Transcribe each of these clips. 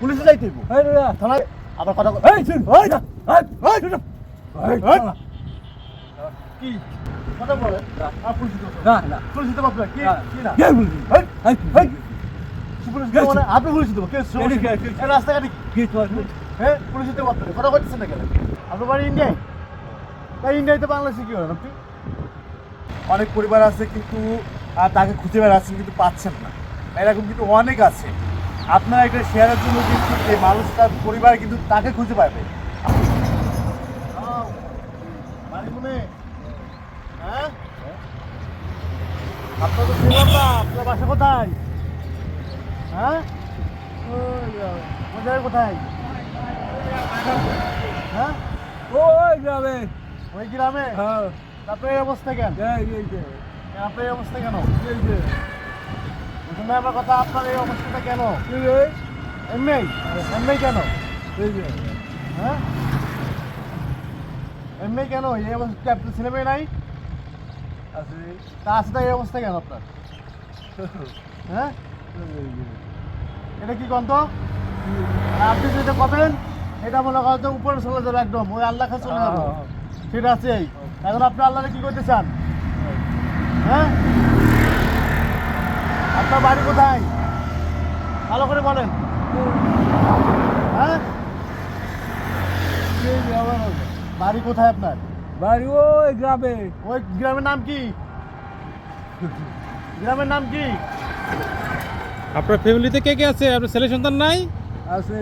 পুলিশে যাইতে আবার কথা এই শুন না। কি কথা কি কি কে এই, এই দেবো কে এই কে, কে, কে? কি হ্যাঁ কথা না কেন বাড়ি ইন্ডিয়ায় ইন্ডিয়ায় তো বাংলাদেশে কি আপনি অনেক পরিবার আছে কিন্তু তাকে খুঁজে বেড়াচ্ছেন কিন্তু পাচ্ছেন না এরকম কিন্তু অনেক আছে আপনারা একটা শেয়ারের জন্য কিন্তু এই মানুষটার পরিবার কিন্তু তাকে খুঁজে পাবে। হ্যাঁ? আপনার তো বাসা কোথায়? হ্যাঁ? কোথায়? হ্যাঁ? ওই গ্রামে। হ্যাঁ। আপনার অবস্থা কেন? আপনার অবস্থা কেন? আমার কথা আপনার এই অবস্থাটা কেন? এমনি এমনি কেন? হ্যাঁ? এমনি কেন? এই অবস্থা আপনার ছেলে মেয়ে নাই? আছে। তা আছে এই অবস্থা কেন আপনার? হ্যাঁ? এটা কি কন্ত আপনি যেটা করবেন এটা মনে করেন যে উপরে চলে যাবে একদম ওই আল্লাহ কাছে চলে যাবে। সেটা আছে? এখন আপনি আল্লাহরে কি করতে চান? হ্যাঁ? আপনার বাড়ি কোথায়? ভালো করে বলেন। হ্যাঁ? বাড়ি কোথায় আপনার? বাড়ি ওই গ্রামে। ওই গ্রামের নাম কি? গ্রামের নাম কি? আপনার ফ্যামিলিতে কে কে আছে? আপনার ছেলে সন্তান নাই? আছে।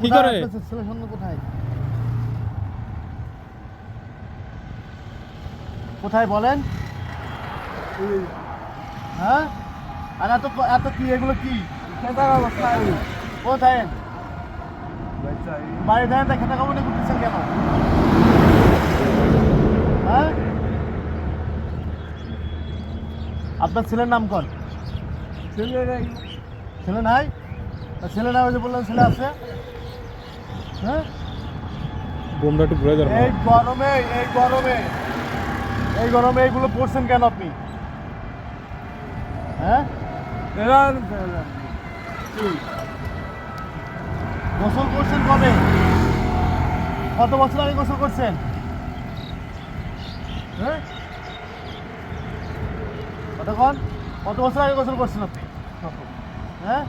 কি কোথায় করে? ছেলে সন্তান কোথায়? কোথায় বলেন? হ্যাঁ? আর এত এত কি এগুলো কি? খেতা অবস্থা কোথায় বাচ্চা বাড়ি ধান দেখে টাকা মনে করতেছেন কেন? হ্যাঁ? আপনার ছেলের নাম কোন ছেলে রে ছেলে নাই? তা ছেলে নাই ওই যে বললেন ছেলে আছে? হ্যাঁ? বোমটা একটু ঘুরে ধরো এই গরমে এই গরমে। এই গরমে এইগুলো পড়ছেন কেন আপনি? হ্যাঁ? গোসল করছেন কবে? কত বছর আগে গোসল করছেন? হ্যাঁ? কতক্ষণ কত বছর আগে গোসল করছেন আপনি? হ্যাঁ?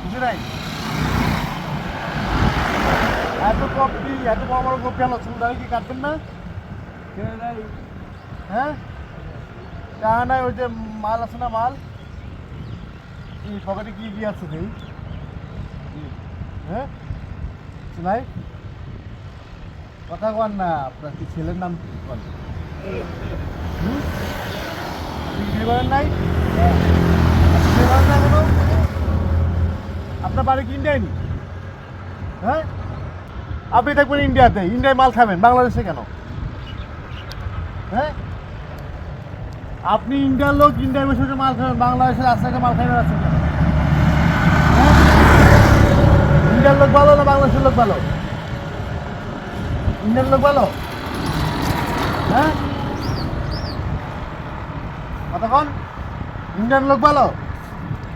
বুঝি নাই? এত কপি এত বড় বড় কপি আলো চুল দাঁড়িয়ে কি কাটবেন না? হ্যাঁ? তা নাই ওই যে মাল আছে না মাল? কি পকেটে কি কি আছে দেই হ্যাঁ? নাই কথা কন না, আপনার কি ছেলের নাম কি কন? আপনি করেন নাই? না এখনও? আপনার বাড়ি কি ইন্ডিয়ায় নি? হ্যাঁ? আপনি থাকবেন ইন্ডিয়াতে, ইন্ডিয়ায় মাল খাবেন, বাংলাদেশে কেন? হ্যাঁ? আপনি ইন্ডিয়ার লোক ইন্ডিয়ায় বসে বসে মাল খাবেন, বাংলাদেশের রাস্তায় মাল খাই বেড়াচ্ছেন কেন হ্যাঁ? ইন্ডিয়ার লোক ভালো না বাংলাদেশের লোক ভালো? ইন্ডিয়ার লোক ভালো? হ্যাঁ? কতক্ষণ ইন্ডিয়ান লোক ভালো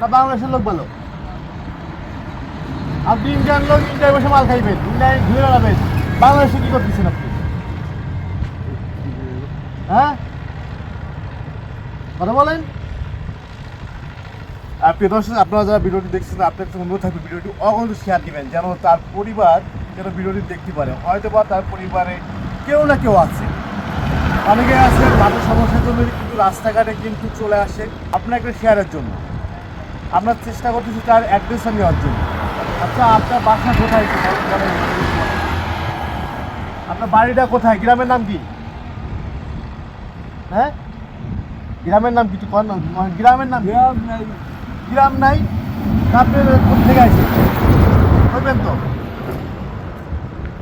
না বাংলাদেশের লোক ভালো? আপনি ইন্ডিয়ান লোক ইন্ডিয়ায় বসে মাল খাইবেন ইন্ডিয়ায় ঘুরে বেড়াবেন। বাংলাদেশে কি করতেছেন আপনি? হ্যাঁ? কথা বলেন। আর প্রিয় দর্শক, আপনারা যারা ভিডিওটি দেখছেন আপনার কাছে অনুরোধ থাকবে ভিডিওটি অগন্ত শেয়ার দিবেন, যেন তার পরিবার যেন ভিডিওটি দেখতে পারে। হয়তো বা তার পরিবারে কেউ না কেউ আছে। অনেকে আছে মাথার সমস্যার জন্য কিন্তু রাস্তাঘাটে কিন্তু চলে আসে আপনার একটা শেয়ারের জন্য। আমরা চেষ্টা করতেছি তার অ্যাড্রেসটা নেওয়ার জন্য। আচ্ছা আপনার বাসা কোথায়। আপনার বাড়িটা কোথায়? গ্রামের নাম কি? হ্যাঁ? গ্রামের নাম কিছু কর না গ্রামের নাম গ্রাম নাই। গ্রাম নাই আপনি কোথা থেকে আছেন কইবেন তো?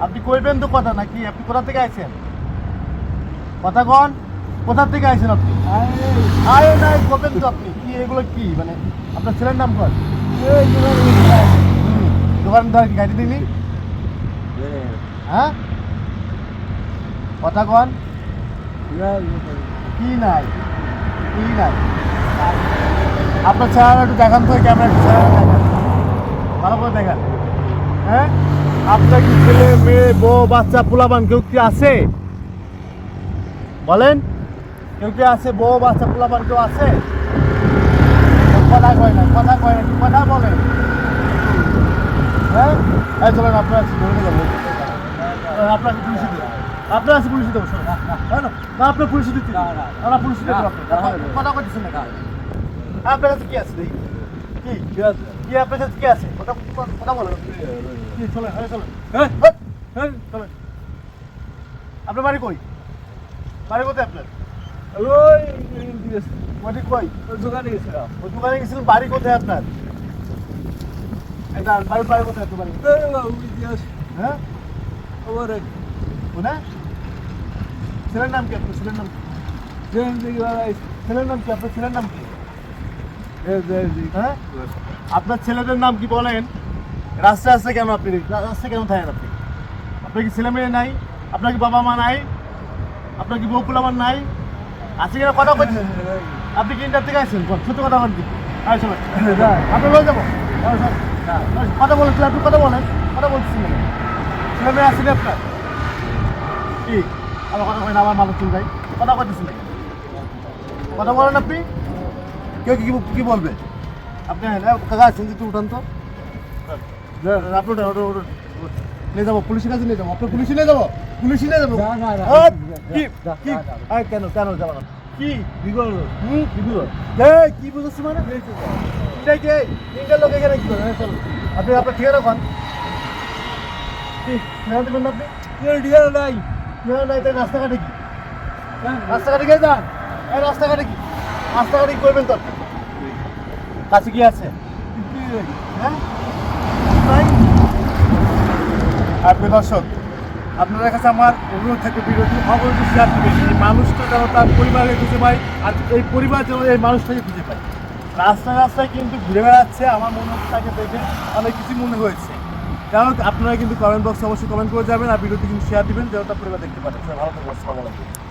আপনি কইবেন তো কথা নাকি? আপনি কোথা থেকে আছেন কথা কন কোথা থেকে আছেন আপনি? আরে নাই কবেন তো আপনি। কি এগুলো কি? মানে আপনার ছেলের নাম কর দোকান ধর গাড়ি দিনি হ্যাঁ। কথা কন। কি নাই? আপনার চেহারা একটু দেখান তো ক্যামেরা চেহারা দেখান। ভালো করে দেখান। হ্যাঁ? আপনার কি ছেলে, মেয়ে, বউ, বাচ্চা পোলাবান কেউ কি আছে? বলেন, কেউ কি আছে? বউ, বাচ্চা পোলাবান কেউ আছে? কথা কয় না, কথা কয় না কথা বলেন হ্যাঁ? চলেন, আপনার ধরে যাব আপনাকে দুশো আপনার আছে পুলিশে দেবো হ্যাঁ না না আপনার পুলিশে দিতে না, না। পুলিশে না। কথা কইতেছেন না আপনার কাছে কি আছে দেখি। কি? ঠিক আছে? কি আপনার কাছে কি আছে? কথা কথা বলেন কি চলেন হ্যাঁ চলেন। হ্যাঁ হ্যাঁ, হ্যাঁ, চলেন। আপনার বাড়ি কই? বাড়ি কোথায় আপনার? ওই বাড়ি কই? দোকানে গেছিলাম। ওই দোকানে গেছিলেন বাড়ি কোথায় আপনার? এটা বাড়ি বাড়ি কোথায় আপনার বাড়ি? হ্যাঁ? ওরে ওনা ছেলের নাম কি আপনার? ছেলের নাম ছেলের নাম কি? আপনার ছেলের নাম কি? হ্যাঁ হ্যাঁ? আপনার ছেলেদের নাম কি বলেন? রাস্তায় আসছে কেন আপনি? রাস্তায় কেন থাকেন আপনি? আপনার কি ছেলে মেয়ে নাই? আপনার কি বাবা মা নাই? আপনার কি বউ পোলামান নাই? আছে কিনা কথা বলছেন? আপনি কি ইন্টার থেকে আসছেন বল, সত্যি কথা বলছি আয় চলো আপনি লয়ে যাব। কথা বলেন আপনি কথা বলেন। কথা বলছেন না ছেলে মেয়ে আসেনি আপনার? কি? আমার কথা কয় না আমার মানুষ চুল ভাই কথা বলতেছেন নাকি? কথা বলেন আপনি। কেউ কি কি বলবে? আপনি কাকা আছেন একটু উঠান তো। আপনি। নিয়ে যাব পুলিশের কাছে নিয়ে যাব। আপনার পুলিশে নিয়ে যাব? পুলিশে নিয়ে যাব? না, না, না। কি কি? কেন কেন যাব না? কি? বিগল হুম? কি এই কি বুঝেছি মানে? এটাই কে? তিনটা লোক এখানে কি করে? চলো। আপনি আপনার ঠিকানা খান কি ঠিকানা দেবেন আপনি? নাই ঠিকানা নাই। তাই রাস্তাঘাটে কি? রাস্তাঘাটে গিয়ে যান। রাস্তাঘাটে কি? রাস্তাঘাটে কি করবেন তো? কাছে কি আছে? হ্যাঁ? আপনি দর্শক, আপনাদের কাছে আমার অনুরোধ থাকবে ভিডিওটি অবশ্যই শেয়ার করবেন এই মানুষটা যেন তার পরিবারকে খুঁজে পায় আর এই পরিবার যেন এই মানুষটাকে খুঁজে পায়। রাস্তায় রাস্তায় কিন্তু ঘুরে বেড়াচ্ছে, আমার মনে হচ্ছে তাকে দেখে অনেক কিছু মনে হয়েছে। যাই আপনারা কিন্তু কমেন্ট বক্সে অবশ্যই কমেন্ট করে যাবেন আর ভিডিওটি কিন্তু শেয়ার দিবেন, যেন তার পরিবার দেখতে পারেন ভালো থাকবেন